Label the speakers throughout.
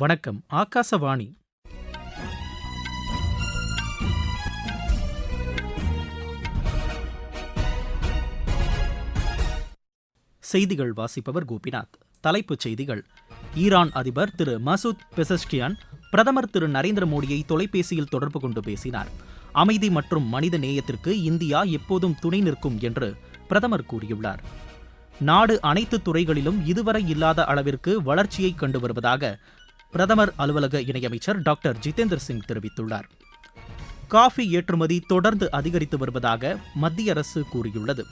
Speaker 1: வணக்கம் ஆகாசவாணி செய்திகள் வாசிப்பவர் கோபிநாத் தலைப்புச் செய்திகள் ஈரான் அதிபர் திரு மசூத் பெசஸ்கியான் பிரதமர் திரு நரேந்திர மோடியை தொலைபேசியில் தொடர்பு கொண்டு பேசினார் அமைதி மற்றும் மனித நேயத்திற்கு இந்தியா எப்போதும் துணை நிற்கும் என்று பிரதமர் கூறியுள்ளார் நாடு அனைத்து துறைகளிலும் இதுவரை இல்லாத அளவிற்கு வளர்ச்சியை கண்டு வருவதாக பிரதமர் அலுவலக இணையமைச்சர் டாக்டர் ஜிதேந்திர சிங் தெரிவித்துள்ளார் காஃபி ஏற்றுமதி தொடர்ந்து அதிகரித்து வருவதாக மத்திய அரசு கூறியுள்ளது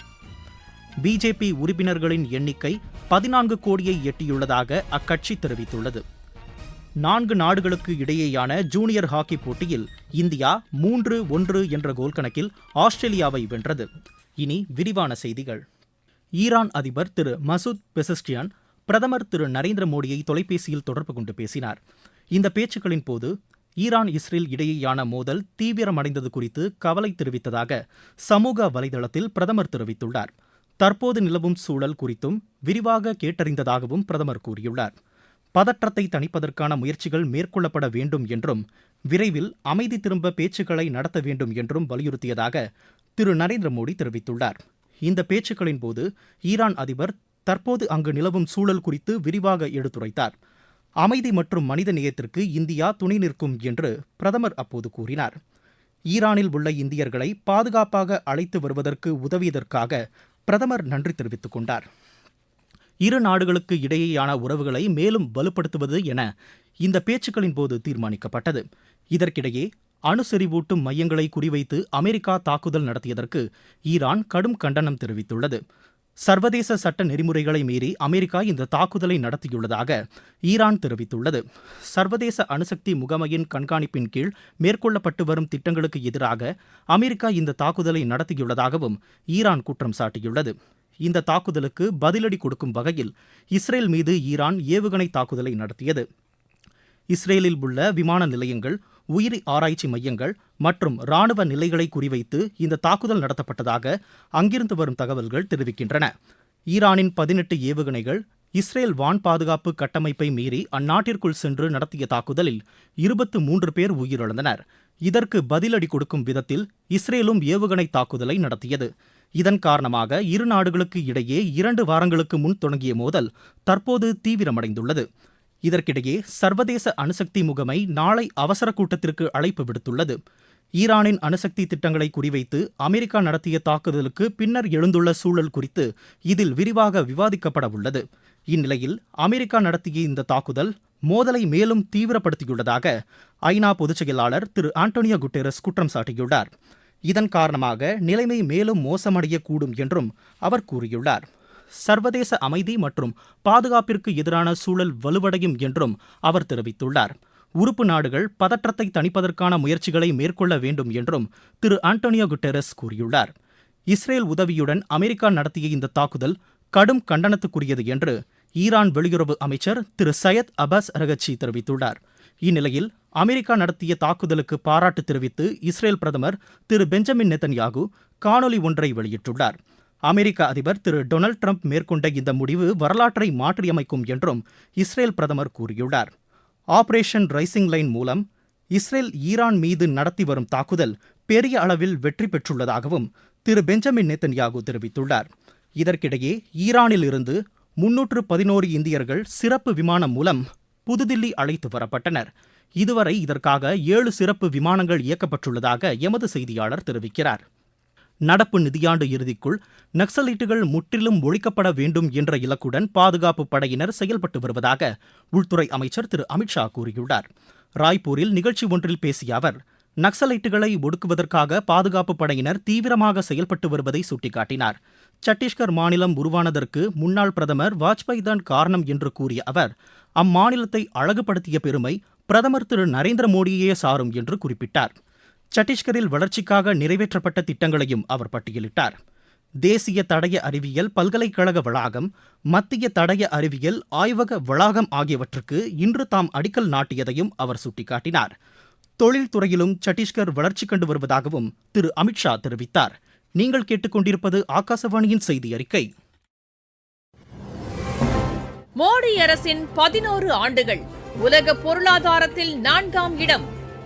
Speaker 1: பிஜேபி உறுப்பினர்களின் எண்ணிக்கை பதினான்கு கோடியை எட்டியுள்ளதாக அக்கட்சி தெரிவித்துள்ளது நான்கு நாடுகளுக்கு இடையேயான ஜூனியர் ஹாக்கி போட்டியில் இந்தியா மூன்று ஒன்று என்ற கோல் கணக்கில் ஆஸ்திரேலியாவை வென்றது இனி விரிவான செய்திகள் ஈரான் அதிபர் திரு மசூத் பெசஸ்டியான் பிரதமர் திரு நரேந்திர மோடியை தொலைபேசியில் தொடர்பு கொண்டு பேசினார் இந்த பேச்சுக்களின் போது ஈரான் இஸ்ரேல் இடையேயான மோதல் தீவிரமடைந்தது குறித்து கவலை தெரிவித்ததாக சமூக வலைதளத்தில் பிரதமர் தெரிவித்துள்ளார் தற்போது நிலவும் சூழல் குறித்தும் விரிவாக கேட்டறிந்ததாகவும் பிரதமர் கூறியுள்ளார் பதற்றத்தை தணிப்பதற்கான முயற்சிகள் மேற்கொள்ளப்பட வேண்டும் என்றும் விரைவில் அமைதி திரும்ப பேச்சுக்களை நடத்த வேண்டும் என்றும் வலியுறுத்தியதாக திரு நரேந்திர மோடி தெரிவித்துள்ளார் இந்த பேச்சுக்களின் போது ஈரான் அதிபர் தற்போது அங்கு நிலவும் சூழல் குறித்து விரிவாக எடுத்துரைத்தார் அமைதி மற்றும் மனித நேயத்திற்கு இந்தியா துணை நிற்கும் என்று பிரதமர் அப்போது கூறினார் ஈரானில் உள்ள இந்தியர்களை பாதுகாப்பாக அழைத்து வருவதற்கு உதவியதற்காக பிரதமர் நன்றி தெரிவித்துக் கொண்டார் இரு நாடுகளுக்கு இடையேயான உறவுகளை மேலும் வலுப்படுத்துவது என இந்த பேச்சுக்களின் போது தீர்மானிக்கப்பட்டது இதற்கிடையே அணுசரிவூட்டும் மையங்களை குறிவைத்து அமெரிக்கா தாக்குதல் நடத்தியதற்கு ஈரான் கடும் கண்டனம் தெரிவித்துள்ளது சர்வதேச சட்ட நெறிமுறைகளை மீறி அமெரிக்கா இந்த தாக்குதலை நடத்தியுள்ளதாக ஈரான் தெரிவித்துள்ளது சர்வதேச அணுசக்தி முகமையின் கண்காணிப்பின் கீழ் மேற்கொள்ளப்பட்டு வரும் திட்டங்களுக்கு எதிராக அமெரிக்கா இந்த தாக்குதலை நடத்தியுள்ளதாகவும் ஈரான் குற்றம் சாட்டியுள்ளது இந்த தாக்குதலுக்கு பதிலடி கொடுக்கும் வகையில் இஸ்ரேல் மீது ஈரான் ஏவுகணை தாக்குதலை நடத்தியது இஸ்ரேலில் உள்ள விமான நிலையங்கள் உயிரி ஆராய்ச்சி மையங்கள் மற்றும் ராணுவ நிலைகளை குறிவைத்து இந்த தாக்குதல் நடத்தப்பட்டதாக அங்கிருந்து வரும் தகவல்கள் தெரிவிக்கின்றன ஈரானின் பதினெட்டு ஏவுகணைகள் இஸ்ரேல் வான் பாதுகாப்பு கட்டமைப்பை மீறி அந்நாட்டிற்குள் சென்று நடத்திய தாக்குதலில் இருபத்து மூன்று பேர் உயிரிழந்தனர் இதற்கு பதிலடி கொடுக்கும் விதத்தில் இஸ்ரேலும் ஏவுகணை தாக்குதலை நடத்தியது இதன் காரணமாக இரு நாடுகளுக்கு இடையே இரண்டு வாரங்களுக்கு முன் தொடங்கிய மோதல் தற்போது தீவிரமடைந்துள்ளது இதற்கிடையே சர்வதேச அணுசக்தி முகமை நாளை அவசர கூட்டத்திற்கு அழைப்பு விடுத்துள்ளது ஈரானின் அணுசக்தி திட்டங்களை குறிவைத்து அமெரிக்கா நடத்திய தாக்குதலுக்கு பின்னர் எழுந்துள்ள சூழல் குறித்து இதில் விரிவாக விவாதிக்கப்பட உள்ளது இந்நிலையில் அமெரிக்கா நடத்திய இந்த தாக்குதல் மோதலை மேலும் தீவிரப்படுத்தியுள்ளதாக ஐநா பொதுச் செயலாளர் திரு ஆண்டோனியோ குட்டேரஸ் குற்றம் சாட்டியுள்ளார் இதன் காரணமாக நிலைமை மேலும் மோசமடையக்கூடும் என்றும் அவர் கூறியுள்ளார் சர்வதேச அமைதி மற்றும் பாதுகாப்பிற்கு எதிரான சூழல் வலுவடையும் என்றும் அவர் தெரிவித்துள்ளார் உறுப்பு நாடுகள் பதற்றத்தை தணிப்பதற்கான முயற்சிகளை மேற்கொள்ள வேண்டும் என்றும் திரு ஆண்டோனியோ குட்டரஸ் கூறியுள்ளார் இஸ்ரேல் உதவியுடன் அமெரிக்கா நடத்திய இந்த தாக்குதல் கடும் கண்டனத்துக்குரியது என்று ஈரான் வெளியுறவு அமைச்சர் திரு சையத் அபாஸ் ரகச்சி தெரிவித்துள்ளார் இந்நிலையில் அமெரிக்கா நடத்திய தாக்குதலுக்கு பாராட்டு தெரிவித்து இஸ்ரேல் பிரதமர் திரு பெஞ்சமின் நெத்தன்யாகு காணொலி ஒன்றை வெளியிட்டுள்ளார் அமெரிக்க அதிபர் திரு டொனால்டு ட்ரம்ப் மேற்கொண்ட இந்த முடிவு வரலாற்றை மாற்றியமைக்கும் என்றும் இஸ்ரேல் பிரதமர் கூறியுள்ளார் ஆபரேஷன் ரைசிங் லைன் மூலம் இஸ்ரேல் ஈரான் மீது நடத்தி வரும் தாக்குதல் பெரிய அளவில் வெற்றி பெற்றுள்ளதாகவும் திரு பெஞ்சமின் நேத்தன்யாகு தெரிவித்துள்ளார் இதற்கிடையே ஈரானில் இருந்து முன்னூற்று பதினோரு இந்தியர்கள் சிறப்பு விமானம் மூலம் புதுதில்லி அழைத்து வரப்பட்டனர் இதுவரை இதற்காக ஏழு சிறப்பு விமானங்கள் இயக்கப்பட்டுள்ளதாக எமது செய்தியாளர் தெரிவிக்கிறார் நடப்பு நிதியாண்டு இறுதிக்குள் நக்சலைட்டுகள் முற்றிலும் ஒழிக்கப்பட வேண்டும் என்ற இலக்குடன் பாதுகாப்பு படையினர் செயல்பட்டு வருவதாக உள்துறை அமைச்சர் திரு அமித்ஷா கூறியுள்ளார் ராய்ப்பூரில் நிகழ்ச்சி ஒன்றில் பேசிய அவர் நக்சலைட்டுகளை ஒடுக்குவதற்காக பாதுகாப்பு படையினர் தீவிரமாக செயல்பட்டு வருவதை சுட்டிக்காட்டினார் சத்தீஸ்கர் மாநிலம் உருவானதற்கு முன்னாள் பிரதமர் வாஜ்பாய் தான் காரணம் என்று கூறிய அவர் அம்மாநிலத்தை அழகுபடுத்திய பெருமை பிரதமர் திரு நரேந்திர மோடியே சாரும் என்று குறிப்பிட்டார் சத்தீஸ்கரில் வளர்ச்சிக்காக நிறைவேற்றப்பட்ட திட்டங்களையும் அவர் பட்டியலிட்டார் தேசிய தடய அறிவியல் பல்கலைக்கழக வளாகம் மத்திய தடய அறிவியல் ஆய்வக வளாகம் ஆகியவற்றுக்கு இன்று தாம் அடிக்கல் நாட்டியதையும் அவர் சுட்டிக்காட்டினார் தொழில்துறையிலும் சத்தீஸ்கர் வளர்ச்சி கண்டு வருவதாகவும் திரு அமித்ஷா தெரிவித்தார் நீங்கள் கேட்டுக்கொண்டிருப்பது ஆகாசவாணியின் செய்தி அறிக்கை மோடி அரசின் பதினோரு ஆண்டுகள் உலக பொருளாதாரத்தில் நான்காம் இடம்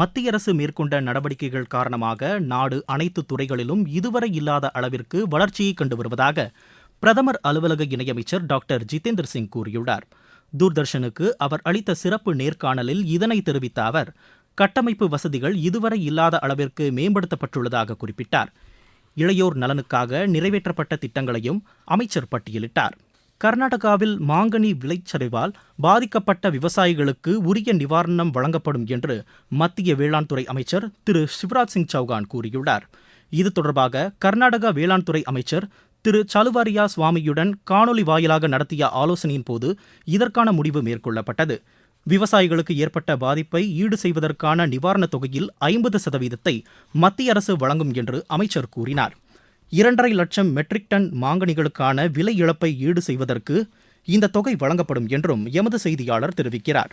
Speaker 1: மத்திய அரசு மேற்கொண்ட நடவடிக்கைகள் காரணமாக நாடு அனைத்து துறைகளிலும் இதுவரை இல்லாத அளவிற்கு வளர்ச்சியை கண்டு வருவதாக பிரதமர் அலுவலக இணையமைச்சர் டாக்டர் ஜிதேந்திர சிங் கூறியுள்ளார் தூர்தர்ஷனுக்கு அவர் அளித்த சிறப்பு நேர்காணலில் இதனை தெரிவித்த அவர் கட்டமைப்பு வசதிகள் இதுவரை இல்லாத அளவிற்கு மேம்படுத்தப்பட்டுள்ளதாக குறிப்பிட்டார் இளையோர் நலனுக்காக நிறைவேற்றப்பட்ட திட்டங்களையும் அமைச்சர் பட்டியலிட்டார் கர்நாடகாவில் மாங்கனி விளைச்சரிவால் பாதிக்கப்பட்ட விவசாயிகளுக்கு உரிய நிவாரணம் வழங்கப்படும் என்று மத்திய வேளாண்துறை அமைச்சர் திரு சிவராஜ் சிங் சௌகான் கூறியுள்ளார் இது தொடர்பாக கர்நாடக வேளாண்துறை அமைச்சர் திரு சலுவாரியா சுவாமியுடன் காணொலி வாயிலாக நடத்திய ஆலோசனையின் போது இதற்கான முடிவு மேற்கொள்ளப்பட்டது விவசாயிகளுக்கு ஏற்பட்ட பாதிப்பை ஈடு செய்வதற்கான நிவாரணத் தொகையில் ஐம்பது சதவீதத்தை மத்திய அரசு வழங்கும் என்று அமைச்சர் கூறினார் இரண்டரை லட்சம் மெட்ரிக் டன் மாங்கனிகளுக்கான விலை இழப்பை ஈடு செய்வதற்கு இந்த தொகை வழங்கப்படும் என்றும் எமது செய்தியாளர் தெரிவிக்கிறார்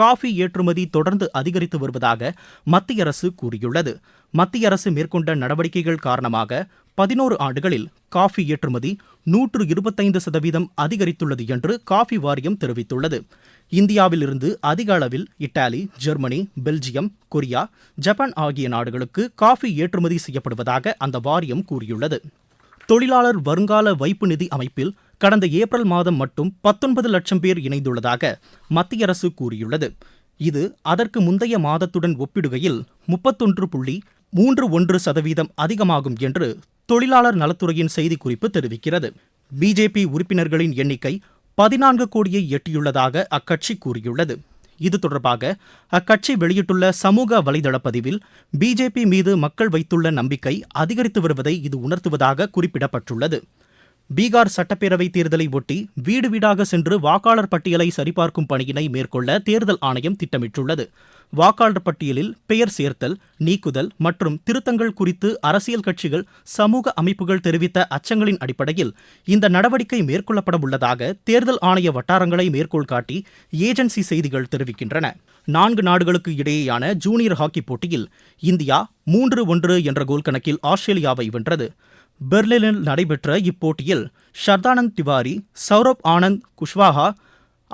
Speaker 1: காஃபி ஏற்றுமதி தொடர்ந்து அதிகரித்து வருவதாக மத்திய அரசு கூறியுள்ளது மத்திய அரசு மேற்கொண்ட நடவடிக்கைகள் காரணமாக பதினோரு ஆண்டுகளில் காஃபி ஏற்றுமதி நூற்று இருபத்தைந்து சதவீதம் அதிகரித்துள்ளது என்று காஃபி வாரியம் தெரிவித்துள்ளது இந்தியாவிலிருந்து அதிக அளவில் Italy Germany Belgium Korea Japan ஆகிய நாடுகளுக்கு காஃபி ஏற்றுமதி செய்யப்படுவதாக அந்த வாரியம் கூறியுள்ளது தொழிலாளர் வருங்கால வைப்பு நிதி அமைப்பில் கடந்த ஏப்ரல் மாதம் மட்டும் பத்தொன்பது லட்சம் பேர் இணைந்துள்ளதாக மத்திய அரசு கூறியுள்ளது இது அதற்கு முந்தைய மாதத்துடன் ஒப்பிடுகையில் முப்பத்தொன்று புள்ளி மூன்று ஒன்று சதவீதம் அதிகமாகும் என்று தொழிலாளர் நலத்துறையின் செய்திக்குறிப்பு தெரிவிக்கிறது பிஜேபி உறுப்பினர்களின் எண்ணிக்கை பதினான்கு கோடியை எட்டியுள்ளதாக அக்கட்சி கூறியுள்ளது இது தொடர்பாக அக்கட்சி வெளியிட்டுள்ள சமூக வலைதள பதிவில் பிஜேபி மீது மக்கள் வைத்துள்ள நம்பிக்கை அதிகரித்து வருவதை இது உணர்த்துவதாக குறிப்பிடப்பட்டுள்ளது பீகார் சட்டப்பேரவை தேர்தலை ஒட்டி வீடு வீடாக சென்று வாக்காளர் பட்டியலை சரிபார்க்கும் பணியினை மேற்கொள்ள தேர்தல் ஆணையம் திட்டமிட்டுள்ளது வாக்காளர் பட்டியலில் பெயர் சேர்த்தல் நீக்குதல் மற்றும் திருத்தங்கள் குறித்து அரசியல் கட்சிகள் சமூக அமைப்புகள் தெரிவித்த அச்சங்களின் அடிப்படையில் இந்த நடவடிக்கை மேற்கொள்ளப்பட உள்ளதாக தேர்தல் ஆணைய வட்டாரங்களை மேற்கோள் காட்டி ஏஜென்சி செய்திகள் தெரிவிக்கின்றன நான்கு நாடுகளுக்கு இடையேயான ஜூனியர் ஹாக்கி போட்டியில் இந்தியா மூன்று ஒன்று என்ற கோல் கணக்கில் ஆஸ்திரேலியாவை வென்றது பெர்லினில் நடைபெற்ற இப்போட்டியில் ஷர்தானந்த் திவாரி சௌரப் ஆனந்த் குஷ்வாஹா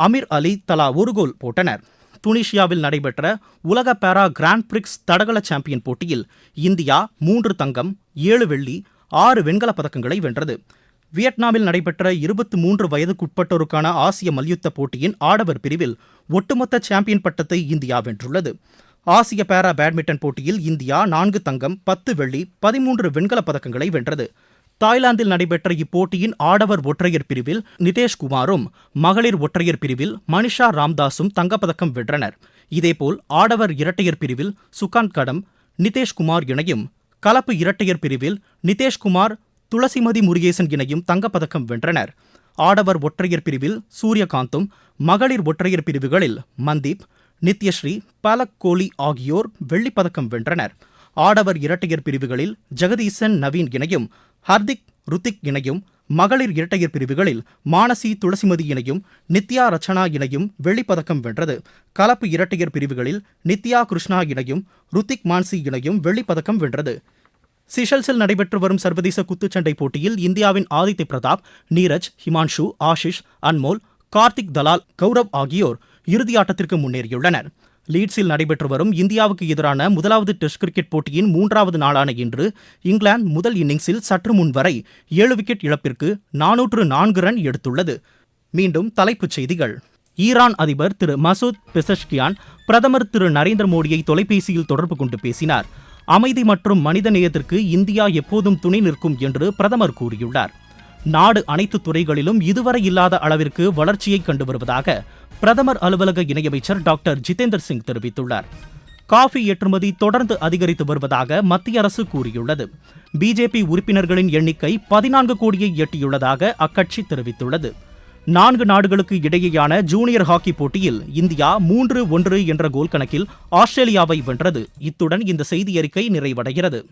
Speaker 1: அமீர் அலி தலா ஒரு கோல் போட்டனர் துனிஷியாவில் நடைபெற்ற உலக பேரா கிராண்ட் பிரிக்ஸ் தடகள சாம்பியன் போட்டியில் இந்தியா மூன்று தங்கம் ஏழு வெள்ளி ஆறு வெண்கலப் பதக்கங்களை வென்றது வியட்நாமில் நடைபெற்ற இருபத்தி மூன்று வயதுக்குட்பட்டோருக்கான ஆசிய மல்யுத்த போட்டியின் ஆடவர் பிரிவில் ஒட்டுமொத்த சாம்பியன் பட்டத்தை இந்தியா வென்றுள்ளது ஆசிய பேரா பேட்மிண்டன் போட்டியில் இந்தியா நான்கு தங்கம் பத்து வெள்ளி பதிமூன்று வெண்கலப் பதக்கங்களை வென்றது தாய்லாந்தில் நடைபெற்ற இப்போட்டியின் ஆடவர் ஒற்றையர் பிரிவில் நிதேஷ்குமாரும் மகளிர் ஒற்றையர் பிரிவில் மனிஷா ராம்தாஸும் தங்கப்பதக்கம் வென்றனர் இதேபோல் ஆடவர் இரட்டையர் பிரிவில் சுகாந்த் கடம் நிதேஷ்குமார் இணையும் கலப்பு இரட்டையர் பிரிவில் நிதேஷ்குமார் துளசிமதி முருகேசன் இணையும் தங்கப்பதக்கம் வென்றனர் ஆடவர் ஒற்றையர் பிரிவில் சூரியகாந்தும் மகளிர் ஒற்றையர் பிரிவுகளில் மந்தீப் நித்யஸ்ரீ பலக் கோலி ஆகியோர் வெள்ளிப்பதக்கம் வென்றனர் ஆடவர் இரட்டையர் பிரிவுகளில் ஜெகதீசன் நவீன் இணையும் ஹர்திக் ருத்திக் இணையும் மகளிர் இரட்டையர் பிரிவுகளில் மானசி துளசிமதி இணையும் நித்யா ரச்சனா இணையும் வெள்ளிப்பதக்கம் வென்றது கலப்பு இரட்டையர் பிரிவுகளில் நித்யா கிருஷ்ணா இணையும் ருத்திக் மான்சி இணையும் வெள்ளிப்பதக்கம் வென்றது சிஷல்ஸில் நடைபெற்று வரும் சர்வதேச குத்துச்சண்டை போட்டியில் இந்தியாவின் ஆதித்ய பிரதாப் நீரஜ் ஹிமான்ஷு ஆஷிஷ் அன்மோல் கார்த்திக் தலால் கௌரவ் ஆகியோர் இறுதி ஆட்டத்திற்கு முன்னேறியுள்ளனர் லீட்ஸில் நடைபெற்று வரும் இந்தியாவுக்கு எதிரான முதலாவது டெஸ்ட் கிரிக்கெட் போட்டியின் மூன்றாவது நாளான இன்று இங்கிலாந்து முதல் இன்னிங்ஸில் சற்று முன் வரை ஏழு விக்கெட் இழப்பிற்கு நானூற்று நான்கு ரன் எடுத்துள்ளது மீண்டும் தலைப்புச் செய்திகள் ஈரான் அதிபர் திரு மசூத் பெசஷ்கியான் பிரதமர் திரு நரேந்திர மோடியை தொலைபேசியில் தொடர்பு கொண்டு பேசினார் அமைதி மற்றும் மனித நேயத்திற்கு இந்தியா எப்போதும் துணை நிற்கும் என்று பிரதமர் கூறியுள்ளார் நாடு அனைத்து துறைகளிலும் இதுவரை இல்லாத அளவிற்கு வளர்ச்சியை கண்டு வருவதாக பிரதமர் அலுவலக இணையமைச்சர் டாக்டர் ஜிதேந்தர் சிங் தெரிவித்துள்ளார் காஃபி ஏற்றுமதி தொடர்ந்து அதிகரித்து வருவதாக மத்திய அரசு கூறியுள்ளது பிஜேபி உறுப்பினர்களின் எண்ணிக்கை பதினான்கு கோடியை எட்டியுள்ளதாக அக்கட்சி தெரிவித்துள்ளது நான்கு நாடுகளுக்கு இடையேயான ஜூனியர் ஹாக்கி போட்டியில் இந்தியா மூன்று ஒன்று என்ற கோல் கணக்கில் ஆஸ்திரேலியாவை வென்றது இத்துடன் இந்த செய்தி அறிக்கை நிறைவடைகிறது